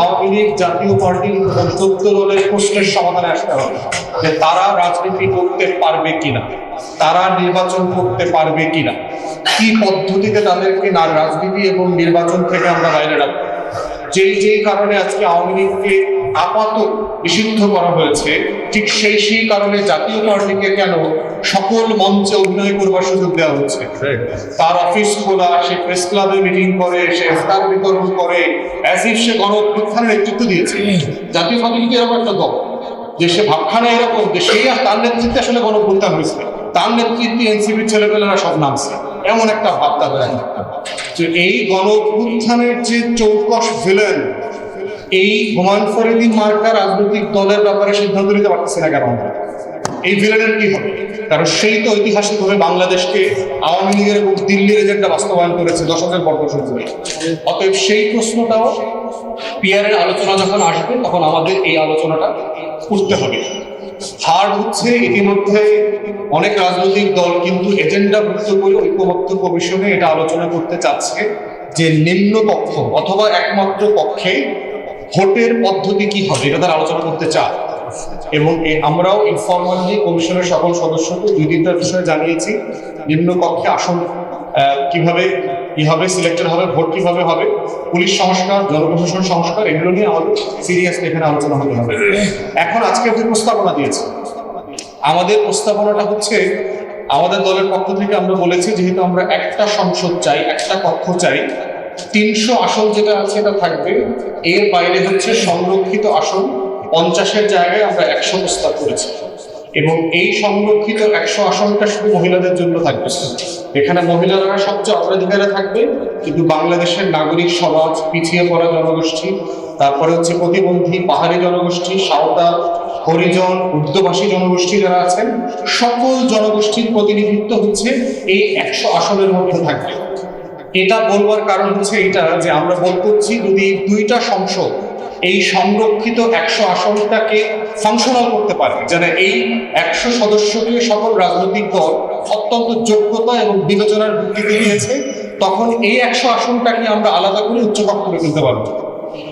আওয়ামী লীগ জাতীয় পার্টি চোদ্দ দলের প্রশ্নের সমাধানে আসতে হবে। যে তারা রাজনীতি করতে পারবে কিনা, তারা নির্বাচন করতে পারবে কিনা, কি পদ্ধতিতে তাদেরকে রাজনীতি এবং নির্বাচন থেকে আমরা বাইরে রাখব যেই যেই কারণে আজকে আওয়ামী লীগকে আপাত নিষিদ্ধ করা হয়েছে। ঠিক সেই সেই কারণে জাতীয় পার্টিকে কেন সকল মঞ্চে অভিনয় করবার সুযোগ দেওয়া হচ্ছে? তার অফিস খোলা সে প্রেস ক্লাবে মিটিং করে সে ইফতার বিতরণ করে অ্যাজ ইফ সে নেতৃত্ব দিয়েছে। জাতীয় পার্টি কিন্তু এরকম একটা দল। যে সে ভাবখানা এরকম যে সেই আর তার নেতৃত্বে আসলে গণ অভ্যুত্থান হয়েছে। তার নেতৃত্বে এনসিপির ছেলেপেলেরা সব নামছে। এমন একটা ভাব তাদের আছে। যে এই গণ অভ্যুত্থানের যে চৌকস ভিলেন এই হুমায়ুন ফরিদি মার্কা রাজনৈতিক দলের ব্যাপারে সিদ্ধান্ত নিতে পারতেছে না কেন আমরা? এই ভিলেনের কি হবে? কারণ সেই তো ঐতিহাসিকভাবে বাংলাদেশকে আওয়ামী লীগের এবং দিল্লির এজেন্ডা বাস্তবায়ন করেছে, দশকের পর বছর ধরে। অতএব সেই প্রশ্নটাও পিয়ারের আলোচনা যখন আসবে, তখন আমাদের এই আলোচনাটা করতে হবে। হার হচ্ছে ইতিমধ্যে অনেক রাজনৈতিক দল কিন্তু এজেন্ডা ভুক্ত করে ঐক্যমত্য কমিশনে এটা আলোচনা করতে চাচ্ছে যে নিম্ন পক্ষ অথবা একমাত্র পক্ষে ভোটের পদ্ধতি কি হবে? এটা তারা আলোচনা করতে চায়। এবং আমরাও ইনফরমালি কমিশনের সকল সদস্যকে দুই তিনটার বিষয়ে জানিয়েছি। নিম্ন কক্ষে আসন কীভাবে কি হবে সিলেক্টেড হবে, ভোট কীভাবে হবে, পুলিশ সংস্কার, জনপ্রশাসন সংস্কার, এগুলো নিয়ে আমাদের সিরিয়াসলি এখানে আলোচনা হতে হবে। এখন আজকে যে প্রস্তাবনা দিয়েছে। আমাদের প্রস্তাবনাটা হচ্ছে, আমাদের দলের পক্ষ থেকে আমরা বলেছি, যেহেতু আমরা একটা সংসদ চাই, একটা কক্ষ চাই তিনশো আসন যেটা আছে, এটা থাকবে। এর বাইরে হচ্ছে সংরক্ষিত আসন। পঞ্চাশের জায়গায় আমরা একশো প্রস্তাব করেছি। এবং এই সংরক্ষিত একশো আসনটা শুধু মহিলাদের জন্য থাকবে। এখানে মহিলারা সবচেয়ে অগ্রাধিকারে থাকবে। কিন্তু বাংলাদেশের নাগরিক সমাজ পিছিয়ে পড়া জনগোষ্ঠী, তারপরে হচ্ছে প্রতিবন্ধী, পাহাড়ি জনগোষ্ঠী, সাঁওতাল, হরিজন উর্দুভাষী জনগোষ্ঠী যারা আছেন, সকল জনগোষ্ঠীর প্রতিনিধিত্ব হচ্ছে এই একশো আসনের মধ্যে থাকবে। এটা বলবার কারণ হচ্ছে এটা যে আমরা বলতে হচ্ছি যদি দুইটা সংসদ এই সংরক্ষিত একশো আসনটাকে ফাংশনাল করতে পারে, যেন এই একশো সদস্যকে সকল রাজনৈতিক দল অত্যন্ত যোগ্যতা এবং বিবেচনার ভিত্তিতে নিয়েছে, তখন এই একশো আসনটাকে আমরা আলাদা করে উচ্চকক্ষ করে তুলতে পারব।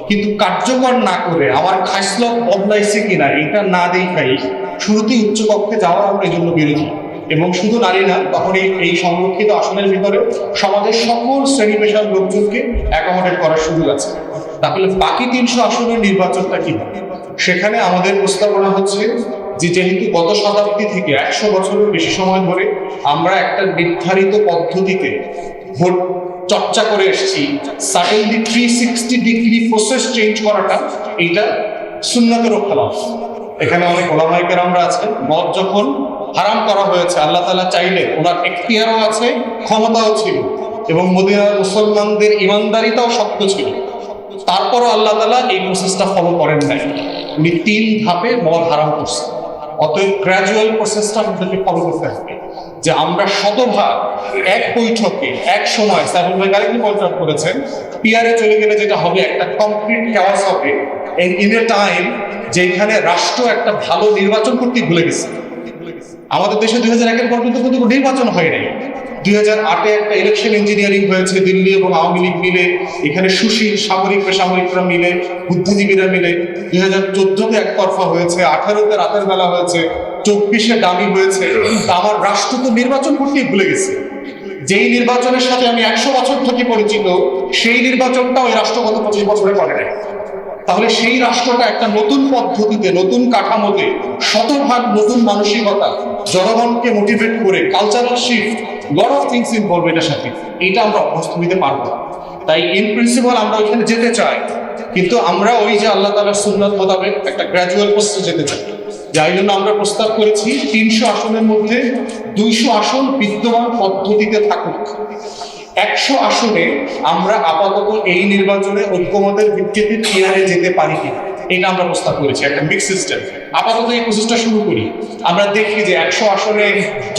কিন্তু কার্যকর না করে, আমার খাইসলত বদলাইছে কিনা এটা না দেখাই শুরুতেই উচ্চকক্ষে যাওয়ার আমরা এই জন্য বিরোধী। এবং শুধু নারী না তখন এই সংরক্ষিত আসনের ভিতরে সমাজের সকল শ্রেণি পেশার লোকজনকে অ্যাকোমোডেট করার সুযোগ আছে। তাহলে বাকি তিনশো আসনের নির্বাচনটা কি সেখানে আমাদের প্রস্তাবনা হচ্ছে যে যেহেতু গত শতাব্দী থেকে একশো বছরের বেশি সময় ধরে আমরা একটা নির্ধারিত পদ্ধতিতে ভোট চর্চা করে এসেছি suddenly three sixty degree process change করাটা এইটা সুন্নাতের খেলাফ এখানে অনেক ওলামাইকের আমরা আছেন। মদ যখন হারাম করা হয়েছে। আল্লাহ তালা চাইলে ওনার এখতিয়ারও আছে, ক্ষমতাও ছিল এবং মদিনার মুসলমানদের ইমানদারিতাও শক্ত ছিল। তারপরও আল্লাহ তালা এই প্রসেসটা ফলো করেন নাই। উনি তিন ধাপে মদ হারাম করছেন। অতএব গ্র্যাজুয়াল প্রসেসটা আমাদেরকে ফলো করতে হবে যে আমরা শতভাগ এক বৈঠকে, এক সময়, সাইফুল ভাই পয়েন্ট আউট করেছেন পিয়ারে চলে গেলে যেটা হবে, একটা কমপ্লিট ক্যাওয়াস হবে। ইন এ টাইম যেখানে রাষ্ট্র একটা ভালো নির্বাচন করতে ভুলে গেছে। আমাদের দেশে দুই হাজার একের পর কিন্তু কিন্তু কোনো নির্বাচন হয় নাই। দুই হাজার আটে একটা ইলেকশন ইঞ্জিনিয়ারিং হয়েছে দিল্লি এবং আওয়ামী লীগ মিলে। এখানে সুশীল, সামরিক, বেসামরিকরা মিলে, বুদ্ধিজীবীরা মিলে। দুই হাজার চোদ্দতে একতরফা হয়েছে, আঠারোতে রাতের বেলা হয়েছে, চব্বিশে দামি হয়েছে। তা আমার রাষ্ট্র তো নির্বাচন করতেই ভুলে গেছে। যেই নির্বাচনের সাথে আমি একশো বছর থেকে পরিচিত, সেই নির্বাচনটাও এই রাষ্ট্র গত পঁচিশ বছরে করে নাই। তাহলে সেই রাষ্ট্রটা একটা নতুন পদ্ধতিতে, নতুন কাঠামোতে, শতভাগ নতুন মানসিকতা, জনগণকে মোটিভেট করে cultural shift lot of things involve এটার সাথে। এটা আমরা অভ্যস্ত হইতে পারব তাই ইন প্রিন্সিপাল আমরা ওইখানে যেতে চাই। কিন্তু আমরা ওই যে আল্লাহ তালার সুন্নাত মোতাবেক একটা গ্র্যাজুয়াল প্রসেসে যেতে চাই। যাই জন্য আমরা প্রস্তাব করেছি, তিনশো আসনের মধ্যে দুইশো আসন বিদ্যমান পদ্ধতিতে থাকুক। একশো আসনে আমরা আপাতত এই নির্বাচনে ঐক্যমতের ভিত্তিতে টিয়ারে যেতে পারি কি এটা আমরা প্রস্তাব করেছি, একটা মিক্স সিস্টেম আপাতত এই প্রসেসটা শুরু করি। আমরা দেখি যে একশো আসনে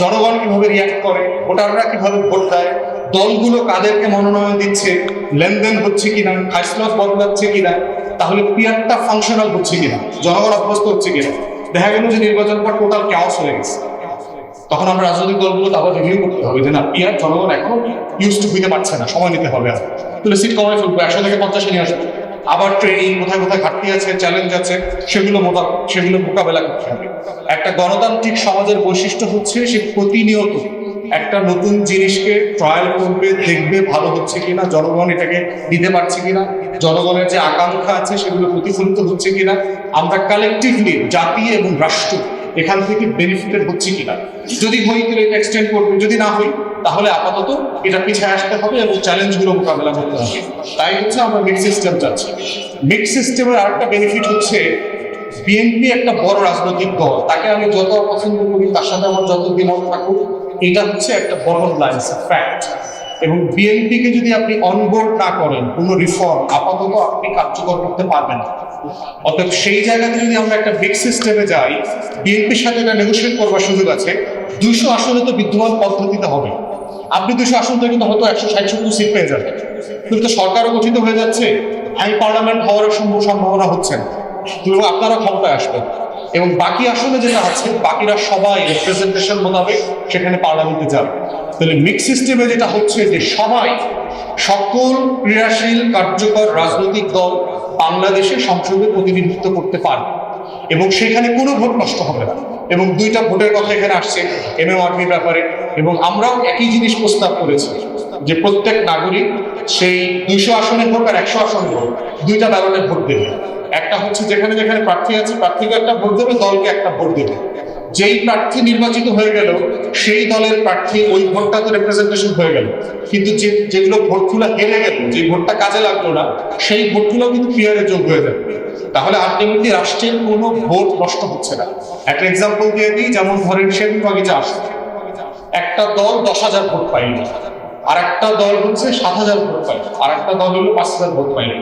জনগণ কীভাবে রিয়াক্ট করে, ভোটাররা কীভাবে ভোট দেয়, দলগুলো কাদেরকে মনোনয়ন দিচ্ছে, লেনদেন হচ্ছে কিনা খাইসলত বদলাচ্ছে কিনা, তাহলে পিয়ারটা ফাংশনাল হচ্ছে কিনা, জনগণ অভ্যস্ত হচ্ছে কিনা। দেখা গেল যে নির্বাচন পর টোটাল ক্যাওস হয়ে গেছে। তখন আমরা রাজনৈতিক দলগুলো আবার রিভিউ করতে হবে যে না পিয়ার জনগণ এখন ইউজ টু হইতে পারছে না, সময় নিতে হবে আর। তাহলে সিট কমায় ফেলব, একশো থেকে পঞ্চাশে নিয়ে আসব। আবার ট্রেনিং কোথায় কোথায় ঘাটতি আছে চ্যালেঞ্জ আছে, সেগুলো সেগুলো মোকাবেলা করতে হবে। একটা গণতান্ত্রিক সমাজের বৈশিষ্ট্য হচ্ছে সে প্রতিনিয়ত একটা নতুন জিনিসকে ট্রায়াল করবে, দেখবে ভালো হচ্ছে কিনা, জনগণ এটাকে দিতে পারছে কিনা, জনগণের যে আকাঙ্ক্ষা আছে সেগুলো প্রতিফলিত হচ্ছে কিনা। আমরা কালেকটিভলি জাতি এবং রাষ্ট্র এখান থেকে বেনিফিটেড হচ্ছে কিনা? যদি হই, তাহলে এটা এক্সটেন্ড করবে। যদি না হই, তাহলে আপাতত এটা পিছিয়ে আসতে হবে এবং চ্যালেঞ্জগুলো মোকাবেলা করতে হবে। তাই হচ্ছে আমরা মিক্স সিস্টেম চাচ্ছি। মিক্স সিস্টেমের আরেকটা বেনিফিট হচ্ছে বিএনপি একটা বড় রাজনৈতিক দল। তাকে আমি যত পছন্দ করি, তার সাথে আমার যত দ্বিমত থাকুক, এটা হচ্ছে একটা বটম লাইন ফ্যাক্ট এবং বিএনপিকে যদি আপনি অনবোর্ড না করেন, কোনো রিফর্ম আপাতত আপনি কার্যকর করতে পারবেন না। অতএব সেই জায়গাতে যদি আমরা একটা বিগ সিস্টেমে যাই বিএনপির সাথে এটা নেগোসিয়েট করবার সুযোগ আছে। দুইশো আসনে তো বিদ্যমান পদ্ধতিতে হবে। আপনি দুশো আসন থেকে তো হয়তো একশো ষাট সত্তর সিট পেয়ে যাবেন। কিন্তু তো সরকারও গঠিত হয়ে যাচ্ছে। হাই পার্লামেন্ট হওয়ার সম্ভব সম্ভাবনা হচ্ছে না। আপনারা ক্ষমতায় আসবেন। এবং বাকি আসনে যেটা আছে, বাকিরা সবাই রিপ্রেজেন্টেশন মোতাবেক সেখানে পার্লামেন্টে যাবে। তাহলে মিক্স সিস্টেমে যেটা হচ্ছে যে সবাই, সকল ক্রিয়াশীল, কার্যকর রাজনৈতিক দল বাংলাদেশে সংসদে প্রতিনিধিত্ব করতে পারবে এবং সেখানে কোনো ভোট নষ্ট হবে না। এবং দুইটা ভোটের কথা এখানে আসছে এমএমআরপির ব্যাপারে। এবং আমরাও একই জিনিস প্রস্তাব করেছি যে প্রত্যেক নাগরিক সেই দুইশো আসনে হোক আর একশো আসনে হোক দুইটা ব্যালটে ভোট দেবে। একটা হচ্ছে যেখানে যেখানে প্রার্থী আছে, প্রার্থীকে একটা ভোট দেবে, দলকে একটা ভোট দেবে। যেই প্রার্থী নির্বাচিত হয়ে গেল, সেই দলের প্রার্থী ওই ভোটটা তো রিপ্রেজেন্টেশন হয়ে গেল। কিন্তু যে, যেগুলো ভোটগুলো হেরে গেল, যে ভোটটা কাজে লাগল না, সেই ভোটগুলো কিন্তু পিয়ারে যোগ হয়ে যাবে। তাহলে আলটিমেটলি রাষ্ট্রের কোনো ভোট নষ্ট হচ্ছে না। একটা এক্সাম্পল দিয়ে দিই, যেমন ধরেন সেদিন বাগিচা আসে একটা দল দশ হাজার ভোট পাইল আর একটা দল হচ্ছে সাত হাজার ভোট পাইল আর একটা দল হলো পাঁচ হাজার ভোট পাইল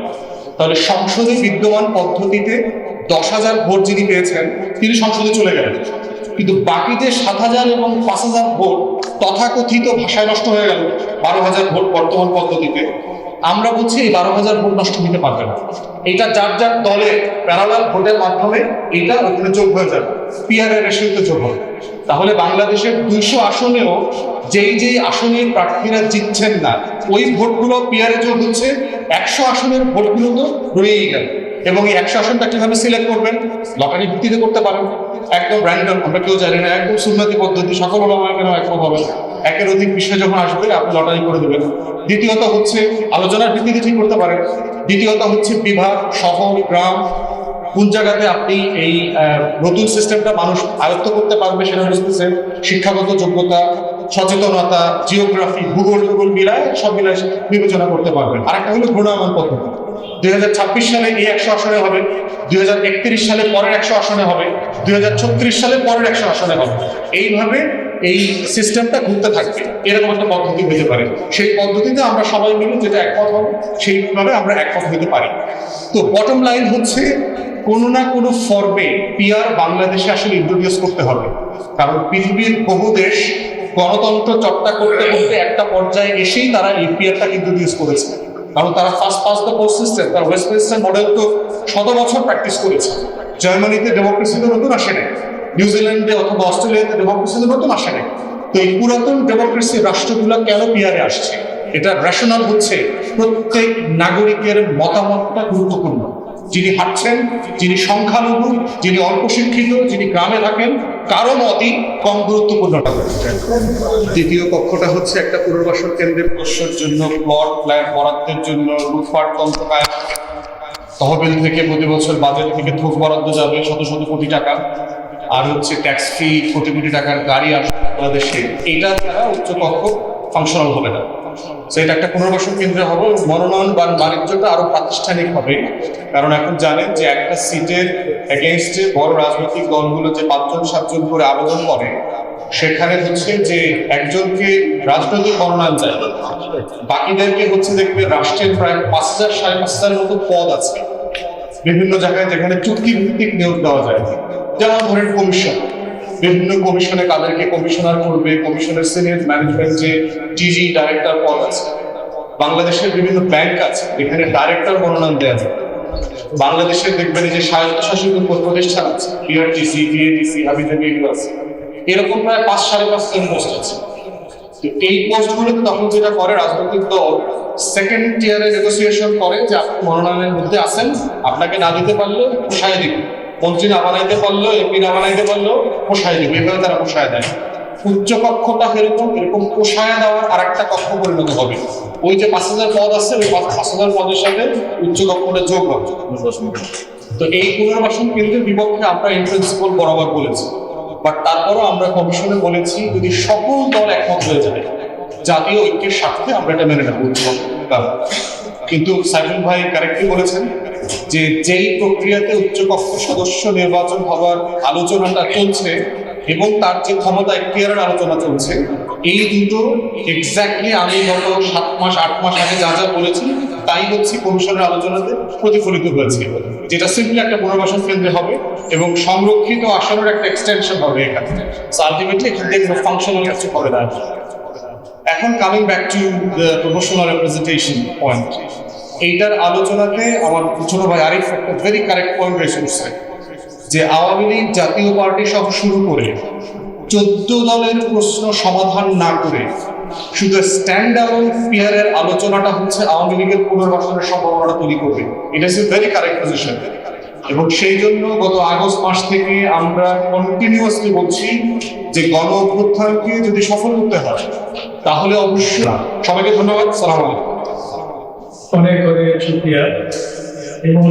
তাহলে সংসদে বিদ্যমান পদ্ধতিতে দশ হাজার ভোট যিনি পেয়েছেন, তিনি সংসদে চলে গেলেন। কিন্তু বাকি যে সাত হাজার এবং পাঁচ হাজার ভোট তথাকথিত ভাষায় নষ্ট হয়ে গেল। বারো হাজার ভোট বর্তমান পদ্ধতিতে। আমরা বলছি এই বারো হাজার ভোট নষ্ট হতে পারবে না। এটা যার যার দলে প্যারালাল ভোটের মাধ্যমে এটা ওখানে যোগ হয়ে যাবে। পিআরএ রেশিওতে যোগ হবে। তাহলে বাংলাদেশের দুইশো আসনেও যেই যেই আসনের প্রার্থীরা জিতছেন না, ওই ভোটগুলো পিআরএ যোগ হচ্ছে, একশো আসনের ভোটগুলো তো রয়েই গেল। এবং এই একশো আসনটা কীভাবে সিলেক্ট করবেন, লটারি ভিত্তিতে করতে পারেন। একদম র্যান্ডম আমরা কেউ জানি না, একদম সুন্নতি পদ্ধতি, সকল ওলামাকেও একমত হবে। একের অধিক বিষয় যখন আসবে, আপনি লটারি করে দেবেন। দ্বিতীয়ত হচ্ছে, আলোচনার ভিত্তিতে ঠিক করতে পারেন। দ্বিতীয়ত হচ্ছে, বিভাগ, শহর, গ্রাম, কোন জায়গাতে আপনি এই নতুন সিস্টেমটা মানুষ আয়ত্ত করতে পারবে সেটা বুঝতেছে শিক্ষাগত যোগ্যতা, সচেতনতা জিওগ্রাফি ভূগোল ভূগোল মিলায় সব মিলায় বিবেচনা করতে পারবেন। আর একটা হলো ঘূর্ণায়মান পদ্ধতি। দুই হাজার ছাব্বিশ সালে এই একশো আসনে হবে, দুই হাজার একত্রিশ সালে পরের একশো আসনে হবে, দুই হাজার ছত্রিশ সালে পরের একশো আসনে হবে। এইভাবে এই সিস্টেমটা ঘুরতে থাকবে। এরকম একটা পদ্ধতি হতে পারে। সেই পদ্ধতিতে আমরা সবাই মিলে যেটা একমত হব, সেইভাবে আমরা একমত হতে পারি। তো বটম লাইন হচ্ছে, কোনো না কোনো ফর্মে পিআর বাংলাদেশে আসলে ইন্ট্রোডিউস করতে হবে। কারণ পৃথিবীর বহু দেশ গণতন্ত্র চর্চা করতে করতে একটা পর্যায়ে এসেই তারা এই পিআরটাকে ইন্ট্রোডিউস করেছে। কারণ তারা first pass the system west Westminster model তো শত বছর প্র্যাকটিস করেছে। জার্মানিতে ডেমোক্রেসি তো নতুন আসে নাই। নিউজিল্যান্ডে অথবা অস্ট্রেলিয়াতে ডেমোক্রেসি তো নতুন আসে নাই। তো এই পুরাতন ডেমোক্রেসি রাষ্ট্রগুলো কেন পিয়ারে আসছে? এটা রেশনাল হচ্ছে প্রত্যেক নাগরিকের মতামতটা গুরুত্বপূর্ণ। যিনি হাঁটছেন, যিনি সংখ্যালঘু, যিনি অল্প শিক্ষিত যিনি গ্রামে থাকেন, কারও মতই কম গুরুত্বপূর্ণ দ্বিতীয় কক্ষটা হচ্ছে একটা পুনর্বাসন কেন্দ্রের প্রশ্নের জন্য প্লট প্ল্যান বরাদ্দের জন্য, লুটপাট তন্ত্র তহবিল থেকে প্রতি বছর বাজেট থেকে থোক বরাদ্দ যাবে শত শত কোটি টাকা। আর হচ্ছে ট্যাক্স ফ্রি কোটি কোটি টাকার গাড়ি আসবে বাংলাদেশে। এটা ছাড়া উচ্চকক্ষ ফাংশনাল হবে না। তো এটা একটা পুনর্বাসন কেন্দ্র হবে মনোনয়ন বা বাণিজ্যটা আরও প্রাতিষ্ঠানিক হবে কারণ এখন জানেন যে একটা সিটের এগেনস্টে বড় রাজনৈতিক দলগুলো যে পাঁচজন, সাতজন করে আবেদন করে, সেখানে হচ্ছে যে একজনকে রাজনৈতিক মনোনয়ন চাই বাকিদেরকে হচ্ছে দেখবে রাষ্ট্রের প্রায় পাঁচ হাজার সাড়ে পাঁচ হাজার মতো পদ আছে। বিভিন্ন জায়গায় যেখানে চুক্তি ভিত্তিক নিয়োগ দেওয়া যায়। যেমন ধরেন কমিশন। বিভিন্ন কমিশনে কাদেরকে কমিশনার করবে, কমিশনের সিনিয়র ম্যানেজমেন্ট যে ডিজি ডাইরেক্টর পদ আছে, বাংলাদেশের বিভিন্ন ব্যাংক আছে এখানে ডাইরেক্টর মনোনয়ন দেওয়া যায়। বাংলাদেশের দেখবেন যে স্বায়ত্তশাসিত প্রতিষ্ঠান আছে বিআরটিসি বিএটিসি হাবিজাবি এগুলো আছে এরকম প্রায় পাঁচ সাড়ে পাঁচ জন পোস্ট আছে। এই পোস্টগুলোতে তখন যেটা করে রাজনৈতিক দল সেকেন্ড টিয়ারে নেগোসিয়েশন করে যে আপনি মনোনয়নের মধ্যে আছেন, আপনাকে না দিতে পারলে পোষায় দিবে। মন্ত্রী না বানাইতে পারল এমপি না বানাইতে পারল পোষায় দিবে, এভাবে তারা পোষায় দেয়। উচ্চ কক্ষটা এরকম এরকম পোষায় দেওয়ার আর একটা কক্ষ পরিণত হবে। ওই যে পাঁচ হাজার পদ আছে, ওই পাঁচ হাজার পদের সাথে উচ্চ কক্ষটা যোগ হবে। তো এই পুনর্বাসন কেন্দ্রের বিপক্ষে আমরা ইন প্রিন্সিপাল বরাবর বলেছি। বাট তারপরও আমরা কমিশনে বলেছি, যদি সকল দল একমত হয়ে যায়, জাতীয় ঐক্যের স্বার্থে আমরা এটা মেনে নেব। কিন্তু সাইফুল ভাই কারেক্টলি বলেছেন যে যেই প্রক্রিয়াতে উচ্চকক্ষ সদস্য নির্বাচন হওয়ার আলোচনাটা চলছে এবং তার যে ক্ষমতা এখতিয়ারের আলোচনা চলছে, এই দুটো এক্স্যাক্টলি আমি গত সাত মাস, আট মাস আগে যা যা বলেছি, তাই হচ্ছে কমিশনের আলোচনাতে প্রতিফলিত হয়েছে, যেটা সিম্পলি একটা পুনর্বাসন কেন্দ্রে হবে এবং সংরক্ষিত আসনের একটা এক্সটেনশন হবে এখানে। আলটিমেটলি এখান থেকে কোনো ফাংশনাল কিছু হবে না। এখন coming back to the promotional representation point এইটার আলোচনাতে আমার ছোট ভাই আরিফ একটা ভেরি কারেক্ট পয়েন্ট রেস করছে, যে আওয়ামী লীগ জাতীয় পার্টি সহ শুরু করে চোদ্দ দলের প্রশ্ন সমাধান না করে শুধু স্ট্যান্ড অ্যালোন পিয়ারের আলোচনাটা হচ্ছে আওয়ামী লীগের পুনর্বাসনের সম্ভাবনাটা তৈরি করবে। এটা ইজ ভেরি কারেক্ট পজিশন এবং সেই জন্য গত আগস্ট মাস থেকে আমরা কন্টিনিউয়াসলি বলছি যে গণ অভ্যুত্থানকে যদি সফল করতে হয়, তাহলে অবশ্যই। সবাইকে ধন্যবাদ। সালাম আলাইকুম। অনেক অনেক শুক্রিয়া। এবং